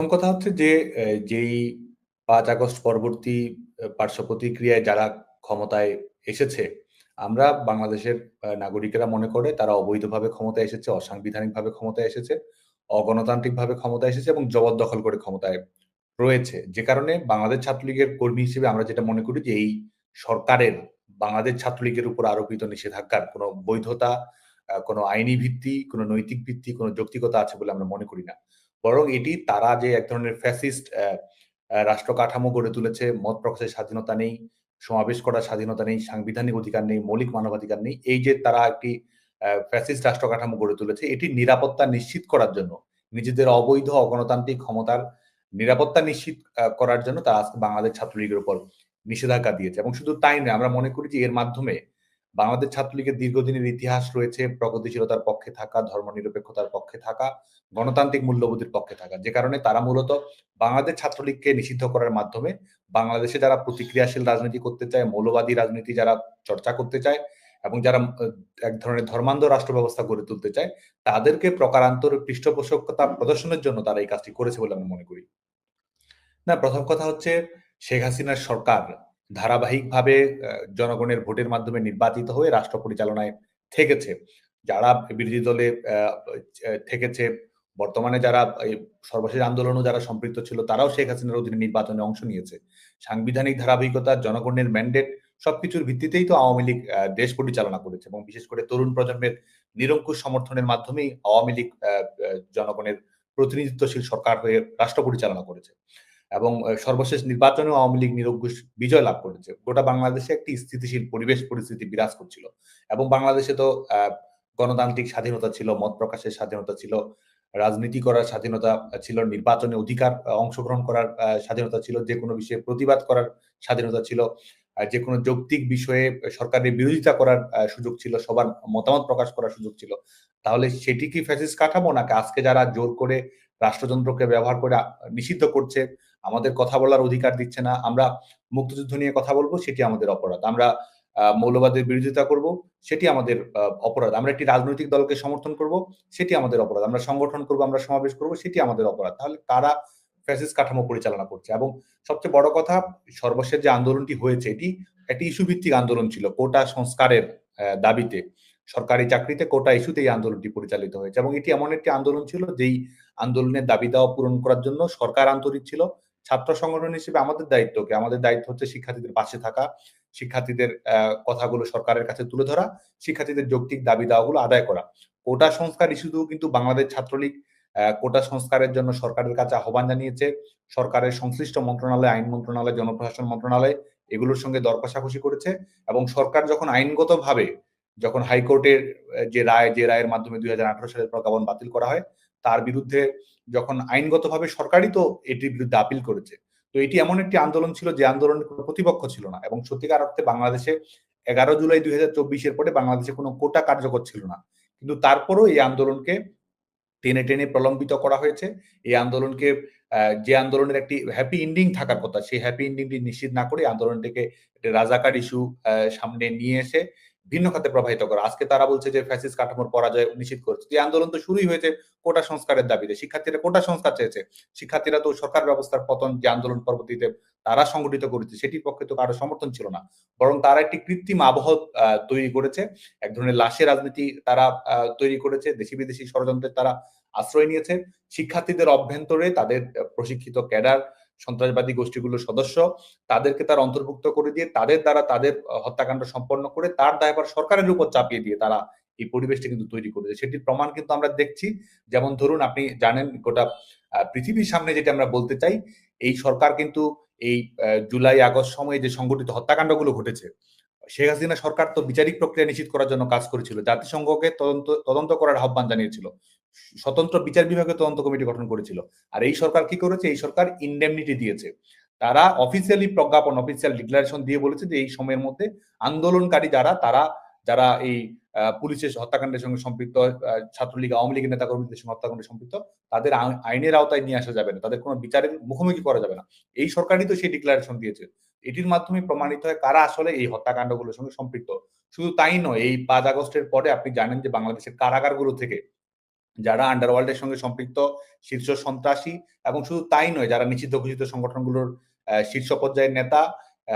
প্রথম কথা হচ্ছে যে যেই পাঁচ আগস্ট পরবর্তী পার্শ্ব প্রতিক্রিয়ায় যারা ক্ষমতায় এসেছে, আমরা বাংলাদেশের নাগরিকেরা মনে করে তারা অবৈধভাবে ক্ষমতায় এসেছে, অসাংবিধানিকভাবে ক্ষমতায় এসেছে, অগণতান্ত্রিকভাবে ক্ষমতায় এসেছে এবং জবরদখল করে ক্ষমতায় রয়েছে। যে কারণে বাংলাদেশ ছাত্রলীগের কর্মী হিসেবে আমরা যেটা মনে করি যে, এই সরকারের বাংলাদেশ ছাত্রলীগের উপর আরোপিত নিষেধাজ্ঞার কোনো বৈধতা কোনো আইনি ভিত্তি, কোনো নৈতিক ভিত্তি, কোনো যৌক্তিকতা আছে বলে আমরা মনে করি না। বরং এটি তারা যে এক ধরনের ফ্যাসিস্ট রাষ্ট্র কাঠামো গড়ে তুলেছে, মত প্রকাশের স্বাধীনতা নেই, সমাবেশ করার স্বাধীনতা নেই, সাংবিধানিক অধিকার নেই, মৌলিক মানবাধিকার নেই, এই যে তারা একটি ফ্যাসিস্ট রাষ্ট্র কাঠামো গড়ে তুলেছে, এটি নিরাপত্তা নিশ্চিত করার জন্য, নিজেদের অবৈধ অগণতান্ত্রিক ক্ষমতার নিরাপত্তা নিশ্চিত করার জন্য তারা আজকে বাংলাদেশ ছাত্রলীগের উপর নিষেধাজ্ঞা দিয়েছে। এবং শুধু তাই নয়, আমরা মনে করি যে এর মাধ্যমে বাংলাদেশ ছাত্রলীগের দীর্ঘদিনের ইতিহাস রয়েছে, প্রগতিশীলতার পক্ষে থাকা, ধর্মনিরপেক্ষতার পক্ষে থাকা, গণতান্ত্রিক মূল্যবোধের পক্ষে থাকা। যে কারণে তারা মূলত বাংলাদেশ ছাত্রলীগকে নিষিদ্ধ করার মাধ্যমে বাংলাদেশে যারা প্রতিক্রিয়াশীল রাজনীতি করতে চায়, মৌলবাদী রাজনীতি যারা চর্চা করতে চায় এবং যারা এক ধরনের ধর্মান্ধ রাষ্ট্র ব্যবস্থা গড়ে তুলতে চায়, তাদেরকে প্রকারান্তর পৃষ্ঠপোষকতা প্রদর্শনের জন্য তারা এই কাজটি করেছে বলে আমি মনে করি। না, প্রথম কথা হচ্ছে শেখ হাসিনার সরকার ধারাবাহিকভাবে জনগণের ভোটের মাধ্যমে নির্বাচিত হয়ে রাষ্ট্র পরিচালনায় থেকেছে। যারা বিরোধী দলে থেকেছে, বর্তমানে যারা সর্বশেষ আন্দোলনও যারা সম্পৃক্ত ছিল, তারাও শেখ হাসিনার অধীনে নির্বাচনে অংশ নিয়েছে। সাংবিধানিক ধারাবাহিকতা, জনগণের ম্যান্ডেট, সবকিছুর ভিত্তিতেই তো আওয়ামী লীগ দেশ পরিচালনা করেছে এবং বিশেষ করে তরুণ প্রজন্মের নিরঙ্কুশ সমর্থনের মাধ্যমেই আওয়ামী লীগ জনগণের প্রতিনিধিত্বশীল সরকার হয়ে রাষ্ট্র পরিচালনা করেছে। এবং সর্বশেষ নির্বাচনেও আওয়ামী লীগ নিরঙ্কুশ বিজয় লাভ করেছে। গোটা বাংলাদেশে একটি স্থিতিশীল পরিবেশ পরিস্থিতি বিরাজ করছিল এবং বাংলাদেশে তো গণতান্ত্রিক স্বাধীনতা ছিল, মত প্রকাশের স্বাধীনতা ছিল, রাজনীতি করার স্বাধীনতা ছিল, নির্বাচনে অধিকার অংশগ্রহণ করার স্বাধীনতা ছিল, যে কোনো বিষয়ে প্রতিবাদ করার স্বাধীনতা ছিল যে কোনো যৌক্তিক বিষয়ে সরকারের বিরোধিতা করার সুযোগ ছিল, সবার মতামত প্রকাশ করার সুযোগ ছিল, তাহলে সেটি কি ফ্যাসিস কাঠামো? নাকি আজকে যারা জোর করে রাষ্ট্রযন্ত্রকে ব্যবহার করে নিষিদ্ধ করছে আমাদের কথা বলার অধিকার দিচ্ছে না। আমরা মুক্তিযুদ্ধ নিয়ে কথা বলব, সেটি আমাদের অপরাধ। আমরা মৌলবাদের বিরোধিতা করব, সেটি আমাদের অপরাধ। আমরা একটি রাজনৈতিক দলকে সমর্থন করব, সেটি আমাদের অপরাধ। আমরা সংগঠন করব, আমরা সমাবেশ করব, সেটি আমাদের অপরাধ। তাহলে কারা ফ্যাসিস কাঠামো পরিচালনা করছে। এবং সবচেয়ে বড় কথা, সর্বশেষ যে আন্দোলনটি হয়েছে, এটি একটি ইস্যু ভিত্তিক আন্দোলন ছিল কোটা সংস্কারের দাবিতে। সরকারি চাকরিতে কোটা ইস্যুতে এই আন্দোলনটি পরিচালিত হয়েছে। এবং এটি এমন একটি আন্দোলন ছিল, যেই আন্দোলনের দাবি দেওয়া পূরণ করার জন্য সরকার আন্তরিক ছিল। ছাত্র সংগঠন হিসেবে আমাদের দায়িত্ব কি আমাদের দায়িত্ব হচ্ছে শিক্ষার্থীদের পাশে থাকা, শিক্ষার্থীদের কথাগুলো সরকারের কাছে তুলে ধরা, শিক্ষার্থীদের যৌক্তিক দাবি দাওয়াগুলো আদায় করা। কোটা সংস্কার ইস্যুতেও কিন্তু বাংলাদেশ ছাত্রলীগ কোটা সংস্কারের জন্য সরকারের কাছে আহ্বান জানিয়েছে। সরকারের সংশ্লিষ্ট মন্ত্রণালয়, আইন মন্ত্রণালয়, জনপ্রশাসন মন্ত্রণালয় এগুলোর সঙ্গে দর কষাকষি করেছে এবং সরকার যখন আইনগতভাবে, যখন হাইকোর্টের যে রায়, যে রায়ের মাধ্যমে দুই হাজার আঠারো সালের প্রজ্ঞাপন বাতিল করা হয় তার বিরুদ্ধে যখন আইনগতভাবে সরকারই তো এটির বিরুদ্ধে আপিল করেছে, তো এটি এমন একটি আন্দোলন ছিল যে আন্দোলনের কোনো প্রতিপক্ষ ছিল না এবং সত্যিকার অর্থে বাংলাদেশে এগারো জুলাই দুই হাজার চব্বিশের পরে বাংলাদেশে কোনো কোটা কার্যকর ছিল না। কিন্তু তারপরও এই আন্দোলনকে টেনে টেনে প্রলম্বিত করা হয়েছে। এই আন্দোলনকে যে আন্দোলনের একটি হ্যাপি ইন্ডিং থাকার কথা, সেই হ্যাপি ইন্ডিংটি নিশ্চিত না করে আন্দোলনটিকে রাজাকার ইস্যু সামনে নিয়ে এসে ভিন্ন খাতে প্রবাহিত করা। আজকে তারা বলছে যে ফ্যাসিস কাঠামোর পরাজয় নিশ্চিত করছে। এই আন্দোলন তো শুরুই হয়েছে কোটা সংস্কারের দাবিতে। শিক্ষার্থীরা কোটা সংস্কার চেয়েছে। শিক্ষার্থীরা তো সরকার ব্যবস্থার পতন যে আন্দোলন পরবর্তীতে তারা সংগঠিত করেছে, সেটির পক্ষে তো কারও সমর্থন ছিল না। বরং তারা একটি কৃত্রিম আবহ তৈরি করেছে। এক ধরনের লাশের রাজনীতি তারা তৈরি করেছে। দেশি বিদেশি ষড়যন্ত্রের তারা আশ্রয় নিয়েছে। শিক্ষার্থীদের অভ্যন্তরে তাদের প্রশিক্ষিত ক্যাডার সন্ত্রাসবাদী গোষ্ঠীগুলোর সদস্য, তাদেরকে তার অন্তর্ভুক্ত করে দিয়ে তাদের দ্বারা তাদের হত্যাকাণ্ড সম্পন্ন করে তার দায়ভার সরকারের উপর চাপিয়ে দিয়ে তারা এই পরিবেশটা কিন্তু তৈরি করেছে সেটির প্রমাণ কিন্তু আমরা দেখছি। যেমন ধরুন আপনি জানেন গোটা পৃথিবীর সামনে যেটা আমরা বলতে চাই, এই সরকার কিন্তু এই জুলাই, আগস্ট সময়ে যে সংগঠিত হত্যাকাণ্ডগুলো ঘটেছে শেখ হাসিনা সরকার তো বিচারিক প্রক্রিয়া নিশ্চিত করার জন্য কাজ করেছিল। জাতিসংঘকে তদন্ত তদন্ত করার আহ্বান জানিয়েছিল। স্বতন্ত্র বিচার বিভাগে তদন্ত কমিটি গঠন করেছিল। আর এই সরকার কি করেছে? এই সরকার ইন্ডেমনিটি দিয়েছে। তারা অফিসিয়ালি প্রজ্ঞাপন অফিসিয়াল ডিক্লারেশন দিয়ে বলেছে যে এই সময়ের মধ্যে আন্দোলনকারী যারা, তারা, যারা এই পুলিশের হত্যাকাণ্ডের সঙ্গে সম্পৃক্ত ছাত্রলীগ, আওয়ামী লীগের নেতা কর্মীদের সঙ্গে হত্যাকাণ্ডে সম্পৃক্ত, তাদের আইনের আওতায় নিয়ে আসা যাবে না। তাদের কোনো বিচারের মুখোমুখি করা যাবে না। এই সরকারই তো সেই ডিক্লারেশন দিয়েছে। এটির মাধ্যমে প্রমাণিত হয় কারা আসলে এই হত্যাকাণ্ডগুলোর সঙ্গে সম্পৃক্ত। শুধু তাই নয়, এই পাঁচ আগস্টের পরে আপনি জানেন যে বাংলাদেশের কারাগারগুলো থেকে যারা আন্ডারওয়ার্ল্ডের সঙ্গে সম্পৃক্ত, শীর্ষ সন্ত্রাসী এবং শুধু তাই নয়, যারা নিষিদ্ধ ঘোষিত সংগঠনগুলোর শীর্ষ পর্যায়ের নেতা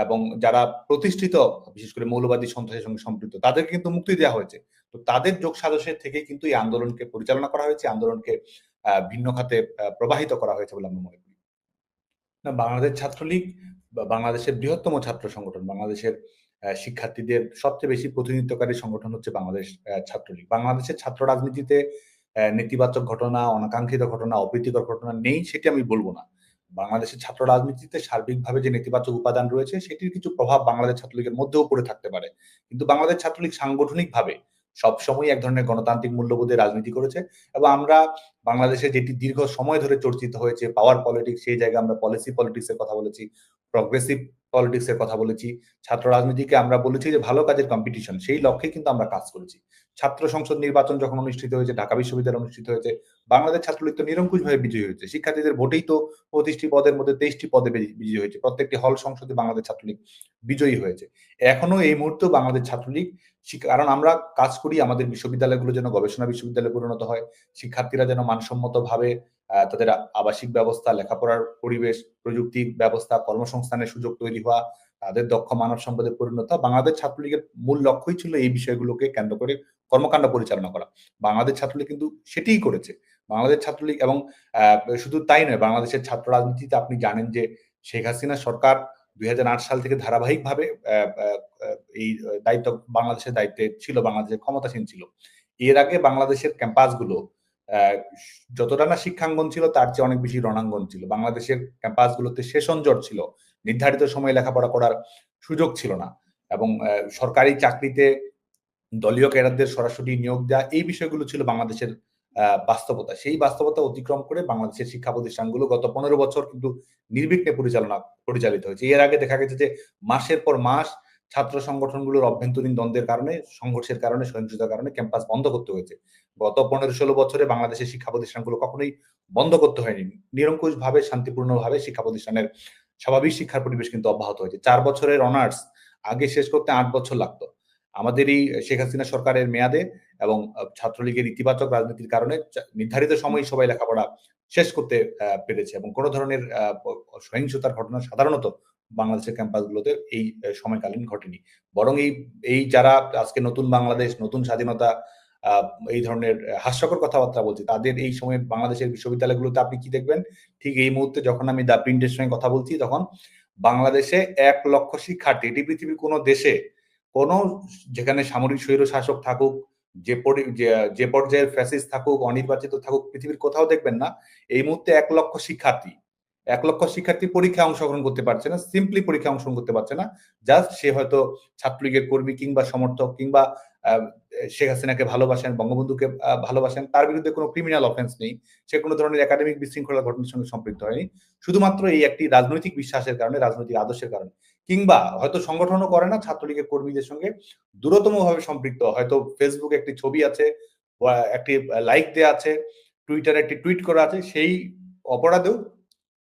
এবং যারা প্রতিষ্ঠিত, বিশেষ করে মৌলবাদী সন্ত্রাসের সঙ্গে সম্পৃক্ত তাদেরকে কিন্তু মুক্তি দেওয়া হয়েছে। তো তাদের যোগ সাজসের থেকে কিন্তু এই আন্দোলনকে পরিচালনা করা হয়েছে, আন্দোলনকে ভিন্ন খাতে প্রবাহিত করা হয়েছে বলে আমরা মনে করি। না, বাংলাদেশ ছাত্রলীগ বাংলাদেশের বৃহত্তম ছাত্র সংগঠন, বাংলাদেশের শিক্ষার্থীদের সবচেয়ে বেশি প্রতিনিধিত্বকারী সংগঠন হচ্ছে বাংলাদেশ ছাত্রলীগ। বাংলাদেশের ছাত্র রাজনীতিতে নেতিবাচক ঘটনা, অনাকাঙ্ক্ষিত ঘটনা, অপ্রীতিকর ঘটনা নেই, সেটি আমি বলব না। বাংলাদেশের ছাত্র রাজনীতিতে সার্বিকভাবে যে নেতিবাচক উপাদান রয়েছে, সেটির কিছু প্রভাব বাংলাদেশ ছাত্রলীগের মধ্যেও পড়ে থাকতে পারে। কিন্তু বাংলাদেশ ছাত্রলীগ সাংগঠনিকভাবে সবসময় এক ধরনের গণতান্ত্রিক মূল্যবোধে রাজনীতি করেছে এবং আমরা বাংলাদেশে যেটি দীর্ঘ সময় ধরে চর্চিত হয়েছে পাওয়ার পলিটিক্স সেই জায়গায় আমরা পলিসি পলিটিক্স এর কথা বলেছি প্রগ্রেসিভ পলিটিক্স এর কথা বলেছি, ছাত্র রাজনীতিকে আমরা বলেছি যে ভালো কাজের কম্পিটিশন সেই লক্ষ্যে কিন্তু আমরা কাজ করেছি। ছাত্র সংসদ নির্বাচন যখন অনুষ্ঠিত হয়েছে, ঢাকা বিশ্ববিদ্যালয় অনুষ্ঠিত হয়েছে, বাংলাদেশ ছাত্রলীগ তো নিরঙ্কুশ ভাবে বিজয়ী হয়েছে। শিক্ষার্থীদের ভোটেই তো পঁচিশটি পদের মধ্যে তেইশটি পদে বিজয়ী হয়েছে। প্রত্যেকটি হল সংসদে বাংলাদেশ ছাত্রলীগ বিজয়ী হয়েছে। এখনও এই মুহূর্তে বাংলাদেশ ছাত্রলীগ কারণ আমরা কাজ করি আমাদের বিশ্ববিদ্যালয়গুলো যেন গবেষণা বিশ্ববিদ্যালয়ে পরিণত হয়, শিক্ষার্থীরা যেন মানসম্মত ভাবে তাদের আবাসিক ব্যবস্থা, লেখাপড়ার পরিবেশ প্রযুক্তি ব্যবস্থা, কর্মসংস্থানের সুযোগ তৈরি হওয়া, তাদের দক্ষ মানব সম্পদে পরিণত। বাংলাদেশ ছাত্রলীগের মূল লক্ষ্যই ছিল এই বিষয়গুলোকে কেন্দ্র করে কর্মকাণ্ড পরিচালনা করা। বাংলাদেশ ছাত্রলীগ কিন্তু সেটিই করেছে। বাংলাদেশ ছাত্রলীগ এবং শুধু তাই নয়, বাংলাদেশের ছাত্র রাজনীতিতে আপনি জানেন যে শেখ হাসিনা সরকার দুই হাজার আট সাল থেকে ধারাবাহিকভাবে এই দায়িত্ব বাংলাদেশের দায়িত্বে ছিল, বাংলাদেশের ক্ষমতাসীন ছিল। এর আগে বাংলাদেশের ক্যাম্পাসগুলো যতটা না শিক্ষাঙ্গন ছিল, তার চেয়ে অনেক বেশি রণাঙ্গন ছিল। বাংলাদেশের ক্যাম্পাসগুলোতে সেশন জট ছিল। নির্ধারিত সময়ে লেখাপড়া করার সুযোগ ছিল না। এবং সরকারি চাকরিতে দলীয় ক্যাডারদের সরাসরি নিয়োগ দেওয়া এই বিষয়গুলো ছিল বাংলাদেশের বাস্তবতা। সেই বাস্তবতা অতিক্রম করে বাংলাদেশের শিক্ষা প্রতিষ্ঠানগুলো গত পনেরো বছর কিন্তু নির্বিঘ্নে পরিচালনা, পরিচালিত হয়েছে। এর আগে দেখা গেছে যে, মাসের পর মাস ছাত্র সংগঠনগুলোর অভ্যন্তরীণ দ্বন্দ্বের কারণে, সংঘর্ষের কারণে, সহিংসতার কারণে ক্যাম্পাস বন্ধ করতে হয়েছে। গত পনেরো ষোলো বছরে বাংলাদেশের শিক্ষা প্রতিষ্ঠানগুলো কখনোই বন্ধ করতে হয়নি। নিরঙ্কুশ ভাবে শান্তিপূর্ণভাবে শিক্ষা প্রতিষ্ঠানের স্বাভাবিক শিক্ষার পরিবেশ কিন্তু অব্যাহত হয়েছে। চার বছরের অনার্স আগে শেষ করতে আট বছর লাগতো। আমাদের এই শেখ হাসিনা সরকারের মেয়াদে এবং ছাত্রলীগের ইতিবাচক রাজনীতির কারণে নির্ধারিত সময় সবাই লেখাপড়া শেষ করতে পেরেছে এবং কোনো ধরনের সহিংসতার ঘটনা সাধারণত বাংলাদেশের ক্যাম্পাসগুলোতে এই সময়কালীন ঘটেনি। বরং এই এই যারা আজকে নতুন বাংলাদেশ, নতুন স্বাধীনতা এই ধরনের হাস্যকর কথাবার্তা বলছি, তাদের এই সময় বাংলাদেশের বিশ্ববিদ্যালয়গুলোতে আপনি কি দেখবেন? ঠিক এই মুহূর্তে যখন আমি দা প্রিন্টের সঙ্গে কথা বলছি, তখন বাংলাদেশে এক লক্ষ শিক্ষার্থী, এটি পৃথিবীর কোনো দেশে কোনো যেখানে সামরিক স্বৈর শাসক থাকুক, যে যে পর্যায়ের ফ্যাসিস থাকুক, অনির্বাচিত থাকুক, পৃথিবীর কোথাও দেখবেন না। এই মুহূর্তে এক লক্ষ শিক্ষার্থী এক লক্ষ শিক্ষার্থী পরীক্ষায় অংশগ্রহণ করতে পারছে না সিম্পলি পরীক্ষায় অংশগ্রহণ করতে পারছে না। জাস্ট সে হয়তো ছাত্রলীগের কর্মী কিংবা সমর্থক কিংবা শেখ হাসিনাকে ভালোবাসেন, বঙ্গবন্ধুকে ভালোবাসেন, তার বিরুদ্ধে কোনো ক্রিমিনাল অফেন্স নেই। সে কোনো ধরনের একাডেমিক বিশৃঙ্খলা ঘটনার সঙ্গে সম্পৃক্ত হয়নি। শুধুমাত্র এই একটি রাজনৈতিক বিশ্বাসের কারণে, রাজনৈতিক আদর্শের কারণে। কিংবা হয়তো সংগঠনও করে না ছাত্রলীগের কর্মীদের সঙ্গে দূরতম ভাবে সম্পৃক্ত। হয়তো ফেসবুকে একটি ছবি আছে একটি লাইক দেওয়া আছে টুইটারে একটি টুইট করা আছে, সেই অপরাধেও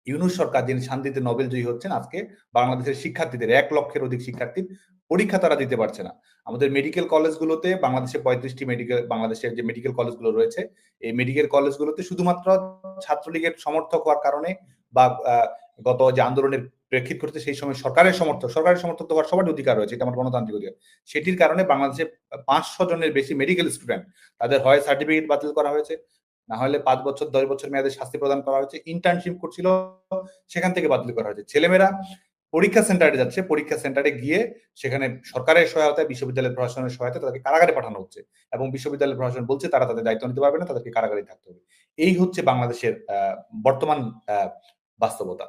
ইউনুস সরকার যিনি শান্তিতে নোবেল জয়ী হচ্ছেন, আজকে বাংলাদেশের শিক্ষার্থীদের, এক লক্ষের অধিক শিক্ষার্থীর পরীক্ষা তারা দিতে পারছে না। আমাদের মেডিকেল কলেজগুলোতে বাংলাদেশে পঁয়ত্রিশটি মেডিকেল বাংলাদেশের যে মেডিকেল কলেজগুলো রয়েছে, এই মেডিকেল কলেজগুলোতে শুধুমাত্র ছাত্রলীগের সমর্থক হওয়ার কারণে বা গত যে আন্দোলনের প্রেক্ষিত করতে সেই সময় সরকারের সমর্থক সরকারের সমর্থক তো হওয়ার সবার অধিকার রয়েছে, এটা আমার গণতান্ত্রিক অধিকার। সেটির কারণে বাংলাদেশে পাঁচশো জনের বেশি মেডিকেল স্টুডেন্ট তাদের হয় সার্টিফিকেট বাতিল করা হয়েছে। না হলে পাঁচ বছর, দশ বছর মেয়াদে শাস্তি প্রদান করা হয়েছে। ইন্টার্নশিপ করছিল, সেখান থেকে বাতিল করা হয়েছে। ছেলেমেয়েরা পরীক্ষা সেন্টারে যাচ্ছে। পরীক্ষা সেন্টারে গিয়ে সেখানে সরকারের সহায়তায় বিশ্ববিদ্যালয়ের প্রশাসনের সহায়তায় তাদেরকে কারাগারে পাঠানো হচ্ছে এবং বিশ্ববিদ্যালয়ের প্রশাসন বলছে তারা তাদের দায়িত্ব নিতে পারবে না, তাদেরকে কারাগারে থাকতে হবে। এই হচ্ছে বাংলাদেশের বর্তমান বাস্তবতা।